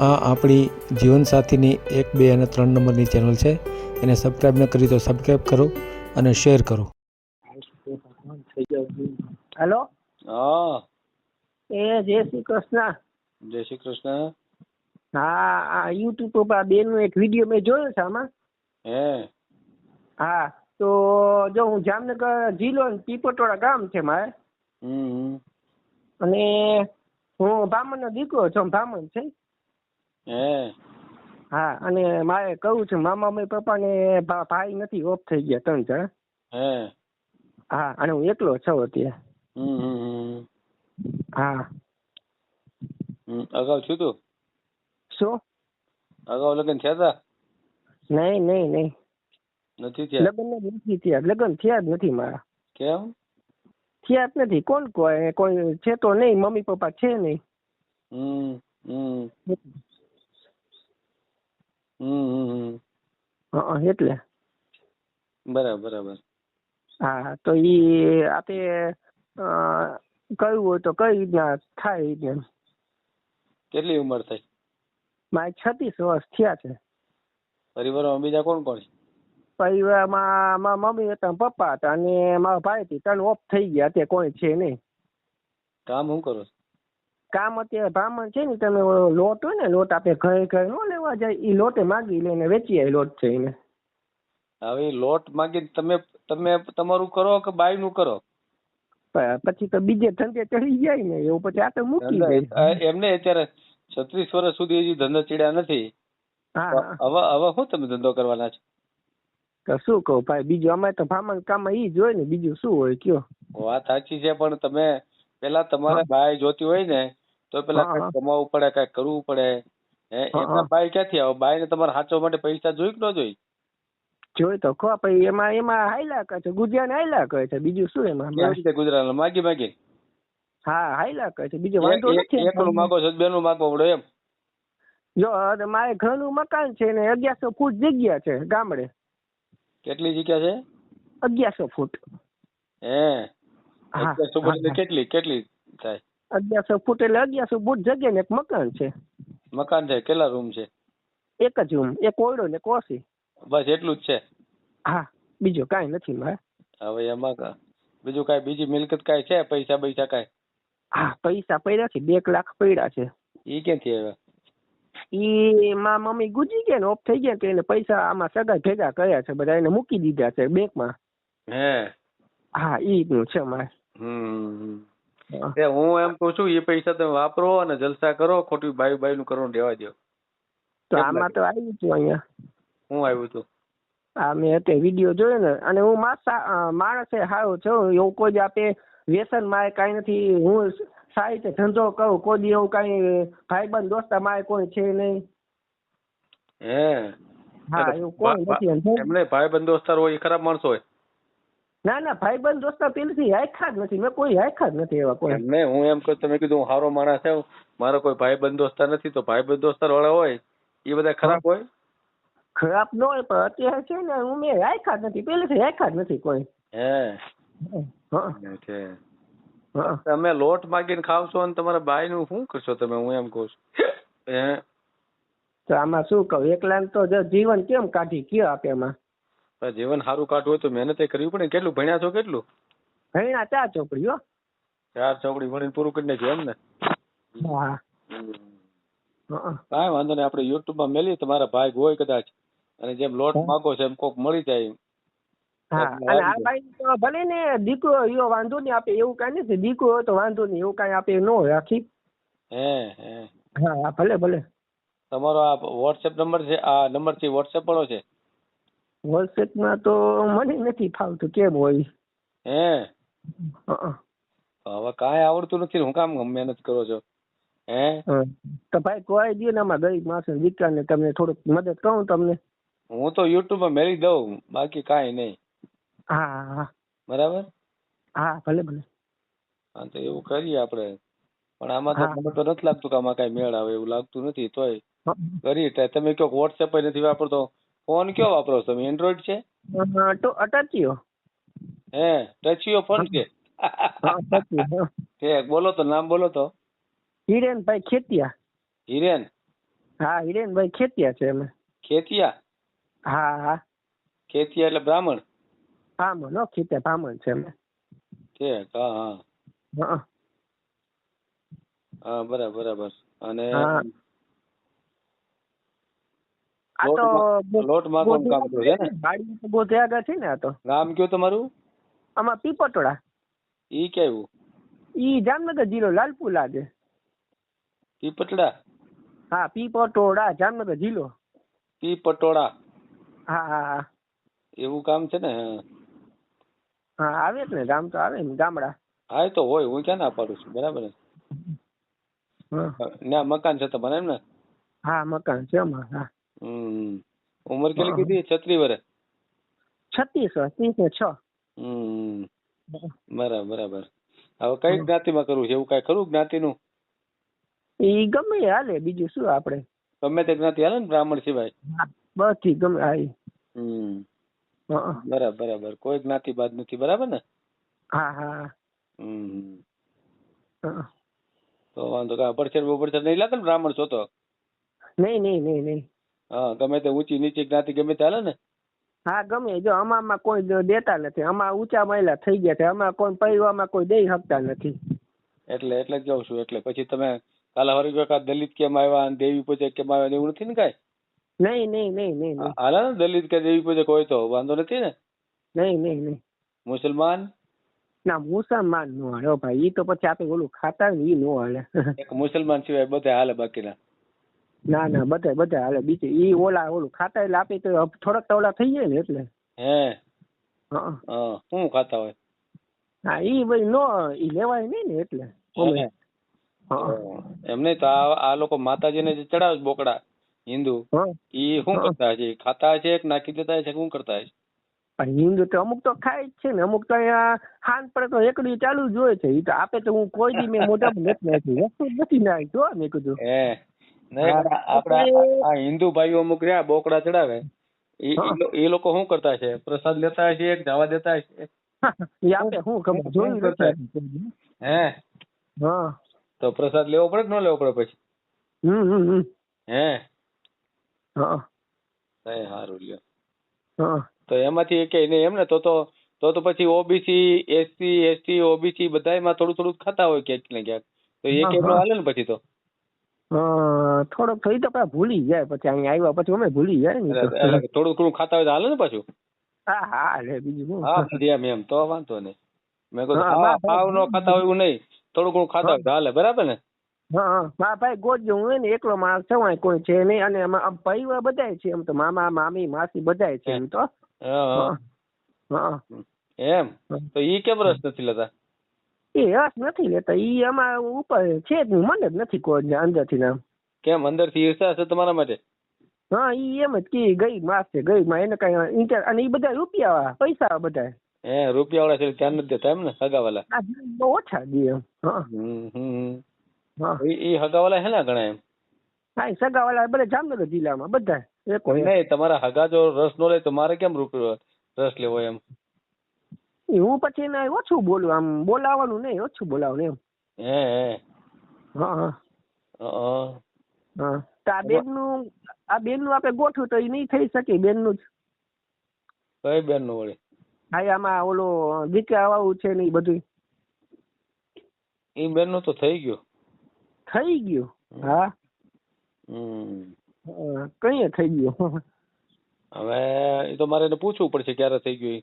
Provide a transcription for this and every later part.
આ આપણી જીવનસાથીની એક બે અને ત્રણ નંબરની ચેનલ છે. એને સબસ્ક્રાઈબ ન કરી તો સબસ્ક્રાઈબ કરો અને શેર કરો. હેલો? હા. એ જય શ્રી કૃષ્ણ. જય શ્રી કૃષ્ણ. હા આ યુટ્યુબ ઉપર આ બેનનો એક વીડિયો મેં જોયો છે આમાં. હે? હા તો જો હું જામનગર જિલ્લો પીપટોળા ગામ છે મારે. હમ હમ. અને હું બ્રાહ્મણનો દીકરો છું બ્રાહ્મણ છે. હે હા અને મારે કહું છું મામા મમ્મી પપ્પાને ભા- ભાઈ નથી ઓફ થઈ ગયા ત્રણ જણ હે હા અને હું એકલો છું અત્યારે હમ હમ હમ. હા હમ અગાઉ થયું તું શું અગાઉ લગ્ન થયા હતા નહીં નહીં નહીં નથી થયા લગ્ન જ નથી થયા લગ્ન થયા જ નથી મારા કેમ થયા જ નથી કોણ કોઈ કોઈ છે તો નહીં મમ્મી પપ્પા છે નહીં હમ હમ હમ હમ હમ. હા એટલે? બરાબર બરાબર. હા તો ઈ આપે કયું હોય તો કઈ રીતના થાય એમ કેટલી ઉંમર થઈ? મારી છત્રીસ વર્ષ થયા છે. પરિવારમાં બીજા કોણ કોણ પરિવારમાં મારા મમ્મી હતા પપ્પા હતા અને મારા ભાઈ હતી ત્રણ ઓફ થઈ ગયા અત્યારે કોઈ છે નહીં. કામ શું કરો? કામ અત્યારે બ્રાહ્મણ છે ને તમે લોટ હોય ને લોટ આપણે ઘરે ઘરે નો લેવા જાય એ લોટે માગી લઈને વેચી આવે લોટ છે એને હવે લોટ માંગી તમે તમે તમારું કરો કે બાયનું કરો પછી તો બીજે ધંધે ચડી જાય ને એવું પછી આ તો મૂકી એમને અત્યારે છત્રીસ વર્ષ સુધી હજી ધંધો ચડ્યા નથી. હવે હવે શું તમે ધંધો કરવાના છો? તો શું કહું ભાઈ બીજું અમે તો ફાર્મર કામ ઈ જ હોય ને બીજું શું હોય કયો? વાત સાચી છે પણ તમે પેલા તમારે બાય જોતી હોય ને તો પેલા. કંઈક કમાવવું પડે કંઈક કરવું પડે. હે? એમના બાય ક્યાંથી આવો? બાય ને તમારે સાચવા માટે પૈસા જોઈ કે ન જોઈ? જોઈ તો ખો પછી એમાં એમાં હાઈલા કહે છે. ગુજરાત હાઈલા કહે છે. બીજું શું એમાં? કેવી રીતે ગુજરાત માગી માગી? હા હાઈલા કહે છે. બીજો વાંધો નથી. એકનું માગો છો બેનું માગવો પડે એમ. જો મારે ઘરનું મકાન છે ને અગિયારસો ફૂટ જગ્યા છે ગામડે. કેટલી જગ્યા છે? અગિયારસો ફૂટ. હા, અગિયારસો ફૂટ કેટલી કેટલી થાય? અગિયારસો ફૂટ એટલે અગિયારસો ફૂટ જગ્યા ને એક મકાન છે. મકાન છે કેટલા રૂમ છે? એક જ રૂમ એક ઓયડો ને કોસી બસ એટલું જ છે? હા બીજું કાંઈ નથી મારે. હવે એમાં બીજું કાંઈ બીજી મિલકત કાંઈ છે પૈસા પૈસા કાંઈ? હા પૈસા પડ્યા છે બે લાખ પડ્યા છે. ઈ ક્યાંથી આવ્યા? ઈ માં મમ્મી ગુજી ગયા ને ઓફ થઈ ગયા કે એને પૈસા આમાં સગા ભેગા કર્યા છે બધા એને મૂકી દીધા છે બેંકમાં. હે? હા ઈ નું છે મારે. હમ. એ હું એમ કઉ છું એ પૈસા તમે વાપરો અને જલસા કરો ખોટી બાયું બાયું નું કરવાનું રહેવા દો તો આમાં તો આવ્યું છું અહીંયા. હું આવ્યું તું આ મેં અત્યારે વીડિયો જોયો ને અને હું માસા માણસે હારો છું એવું કોઈ આપે વ્યસન મારે કાંઈ નથી હું રીતે ધંધો કરું કોઈ એવું કાંઈ ભાઈબંધ દોસ્તા મારે કોઈ છે નહીં. હે. હા એવું કોઈ નથી એમને ભાઈ બંધ દોસ્તાર હોય એ ખરાબ માણસો હોય. ના ના ભાઈબંધ દોસ્તા પેલથી હાયખા જ નથી. મેં કોઈ હાયખા જ નથી એવા કોઈ. મેં હું એમ કહું તમે કીધું હું સારો માણસ છું મારો કોઈ ભાઈ બંધ દોસ્તાર નથી તો ભાઈ બંધ દોસ્તાર વાળા હોય એ બધા ખરાબ હોય? ખરાબ ન હોય પણ અત્યારે છે ને હું મેં હાયખા જ નથી. પેલેથી હાયખા જ નથી કોઈ. હે? તમે લોટ માગીને ખાવશો અને તમારા બાઈ નું શું કરશો તમે હું એમ કહું છું. તો આમાં શું કહું? એકલા તો જીવન કેમ કાઢી? કયો આપે એમાં જીવન સારું કાઢવું હોય તો મહેનત એ કરવી પડે. કેટલું ભણ્યા છો કેટલું? ભણ્યા ચાર ચોપડીઓ ચાર ચોપડી ભણીને પૂરું કરી નાખ્યું એમ ને? કાંઈ વાંધો નહીં આપણે યુટ્યુબમાં મેલી તમારા ભાઈ હોય કદાચ. અને જેમ લોટ માગો છે એમ કોક મળી જાય. ભલે ને દીકરો યો વાંધો નહીં આપે એવું કઈ નથી. દીકરો હોય તો વાંધો નહીં એવું કઈ આપે નો રાખી હે હે હા. હા ભલે ભલે. તમારો આ વોટ્સએપ નંબર છે આ નંબરથી વોટ્સએપ વાળો છે? વોટ્સએપમાં તો મને નથી ફાવતું કેમ હોય? હે? હવે કાંઈ આવડતું નથી હું કામ મહેનત કરો છો? હે. તો ભાઈ કોઈ દે ને આમાં ગરીબ માણસો દીકરાને તમને થોડુંક મદદ કરું તમને? હું તો યુટ્યુબમાં મેળી દઉં બાકી કાંઈ નહીં. હા હા બરાબર? હા ભલે ભલે. હા તો એવું કરીએ આપણે. પણ આમાં તો મને તો નથી લાગતું કે આમાં કાંઈ મેળ આવે એવું લાગતું નથી તોય કરી. તમે કયો વોટ્સએપ નથી વાપરતો? ફોન કયો વાપરો છો? તમે એન્ડ્રોઈડ છે? તો અટચ્યો હે ટચિયો ફોન છે ઠીક બોલો તો નામ બોલો તો. હિરેનભાઈ ખેતિયા. હિરેન? હા હિરેનભાઈ ખેતિયા છે અમે ખેતિયા? હા હા. ખેતિયા એટલે બ્રાહ્મણ? બ્રાહ્મણ હો ખેતિયા બ્રાહ્મણ છે અમે ઠીક હા. હા. હા બરાબર બરાબર. અને. આ તો લોટ લોટ કામ કરો છે ને વાડી તો છે ને આ તો. નામ કયો તમારું? આમાં પીપટોળા. ઈ કેવું? ઈ જામનગર જિલ્લો લાલપુર લાગે. પીપટડા? પટડા હા પીપટોડા જામનગર જિલ્લો. પીપટોડા હા હા હા. એવું કામ છે ને? હા. આવે જ ને ગામ તો આવે ને ગામડા. હા એ તો હોય હું ક્યાં ના પાડું છું બરાબર ને ત્યાં મકાન છે તમારે એમ ને? હા મકાન છે અમારે હા. હમ. ઉંમર કેટલી કીધી? છત્રી વર્ષ છત્રીસ ત્રીસ ને છ. હમ. બરાબર બરાબર. હવે કઈ જ્ઞાતિમાં કરવું છે? એવું કઈ ખરું જ્ઞાતિનું? એ ગમે હાલે બીજું શું આપણે? ગમે તે જ્ઞાતિ હાલે ને બ્રાહ્મણ સિવાય? બધી ગમે હા ઈ. હમ. હા. બરાબર બરાબર. કોઈ જ્ઞાતિ બાદ નથી બરાબર ને? હા હા. હમ હા. તો વાંધો કા પડછેર બપડછેર નહીં લાગે ને બ્રાહ્મણ છો તો? નહીં નહીં નહીં નહીં. હા ગમે તે ઊંચી નીચી જ્ઞાતિ ગમે તે હાલે ને? હા ગમે. જો અમારમાં કોઈ દેતા નથી. અમાર ઊંચા મહિલા થઈ ગયા છે. અમાર કોઈ પરિવારમાં કોઈ દઈ શકતા નથી. એટલે એટલે જ કહું છું. એટલે પછી તમે કાલે હરી ગયો દલિત કેમ આવ્યા અને દેવી પૂજક કેમ આવ્યા એવું નથી ને કાંઈ? નહીં નહીં નહીં નહીં હાલે ને દલિત કે દેવી પૂજક હોય તો? વાંધો નથી ને? નહીં નહીં નહીં. મુસલમાન? ના મુસલમાન નો હાલે ભાઈ. ઈ તો પછી આપણે ઓલું ખાતા ને એ નો હાલે. એક મુસલમાન સિવાય બધા હાલે બાકીના. ના ના બધા બધા હાલે. બીજું ઈ ઓલા ઓલું ખાતા એટલે આપી તો થોડાક તો ઓલા થઈ જાય ને એટલે. હે? હા. શું ખાતા હોય? હા ઈ ભાઈ નો ઈ લેવાય નહીં ને એટલે. ઓમે. હે. હા એમ નહીં તો આ લોકો માતાજીને જે ચડાવે બોકડા હિન્દુ ઈ શું કરતા છે ખાતા છે કે નાખી દેતા છે શું કરતા છે પણ હિન્દુ તો અમુક તો ખાય જ છે ને. અમુક તો અહીંયા હાન પડે તો એકડી ચાલુ જ હોય છે. ઈ તો આપે તો હું કોઈ દી મેં મોઢામાં નથી નાખી વસ્તુ જ નથી નાખી હો મેં કીધું. હા. આપડા હિન્દુ ભાઈઓ અમુક રહ્યા બોકડા ચડાવે. એ લોકો શું કરતા છે પ્રસાદ લેતા છે કે જવા દેતા છે ઈ આપે શું ખબર? જોયું કરતા નથી હે? તો પ્રસાદ લેવો પડે કે ન લેવો પડે પછી? હે? હા. સારું લ્યો. તો એમાંથી કે નહીં એમ ને તો તો તો તો પછી ઓબીસી એસસી એસટી ઓબીસી બધાયમાં થોડું થોડું ખાતા હોય ક્યાંક ને ક્યાંક. તો એ કેમ હાલે ને પછી તો? થોડોક થઈ તો પછી ભૂલી જાય પછી અહીંયા આવ્યા પછી અમે ભૂલી જાય ને. થોડું થોડું ખાતા હોય તો હાલે ને પાછું? હા હા લે બીજું હા એમ એમ તો વાંધો નહીં. મેં કહ્યું હા નો ખાતા હોય એવું નહીં. થોડું ઘણું ખાતા હોય તો હાલે બરાબર ને? હા હા મારા ભાઈ ગોજો હું એને ને એકલો માણસ છે અહીં કોઈ છે નહીં અને આમ પરિવાર બધાય છે એમ તો મામા મામી માસી બધાય છે એમ તો. હા. એમ? તો ઈ કેમ રસ નથી લેતા? એ રસ નથી લેતા. ઈ અમારા ઉપર છે જ નહીં મને જ નથી કોઈ અંદરથી નામ કેમ અંદરથી ઈર્ષા છે તમારા માટે? હા ઈ એમ જ કે ગઈ માસ છે ગઈ માં એને કઈ ઇન્ટર અને ઈ બધા રૂપિયા પૈસા બધા. હે રૂપિયા વાળા છે ધ્યાન નથી દેતા એમ ને હગાવાલા? બહુ ઓછા દે એમ હા. હમ, હમ. હા. ઈ ઈ હે ને ગણાય એમ? હા સગાવાલા બધા જામનગર જિલ્લામાં બધા. એકો એમ. નહીં તમારા હગા જો રસ નો લે તો મારે કેમ રૂપિયો રસ લેવો એમ? હું પછી ને ઓછું બોલું આમ બોલાવાનું નહીં ઓછું બોલાવાનું એમ. હે હે. હા હા. હા. તો આ બેનનું આ બેનનું આપણે ગોઠવું તો એ નહીં થઈ શકે બેનનું જ. કઈ બેનનું વળી? હા આમાં ઓલો દીકરા વાળું છે ને એ બધું એ બેનનું તો થઈ ગયું. થઈ ગયું? હા. હમ. કઈ થઈ ગયું? હવે એ તો મારે એને પૂછવું પડશે ક્યારે થઈ ગયું.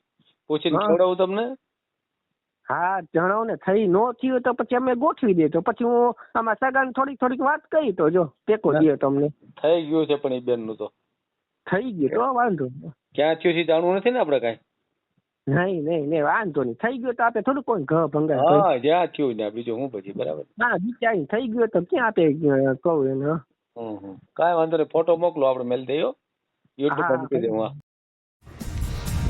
પૂછીને. ખવડાવું તમને? હા જણાવો ને થઈ નો થયું તો પછી અમે ગોઠવી દે પછી હું આમાં સગાન થોડીક થોડીક વાત કરી તો જો ટેકો દે તમને. થઈ ગયું છે પણ એ બેનનું તો. થઈ ગયું તો વાંધો ક્યાં થયું છે જાણવું નથી ને આપડે કઈ? નહીં નહીં નહીં વાંધો નહીં. થઈ ગયો તો આપણે થોડું કોઈ ઘ ભંગાર હા જ્યાં થયું ને બીજું હું પછી બરાબર. હા બિચારી થઈ ગયો તો ક્યાં આપે કહું એને કાંઈ વાંધો નહીં ફોટો મોકલો આપણે મેલ દઈએ યુટ્યુબ પર મૂકી દઉં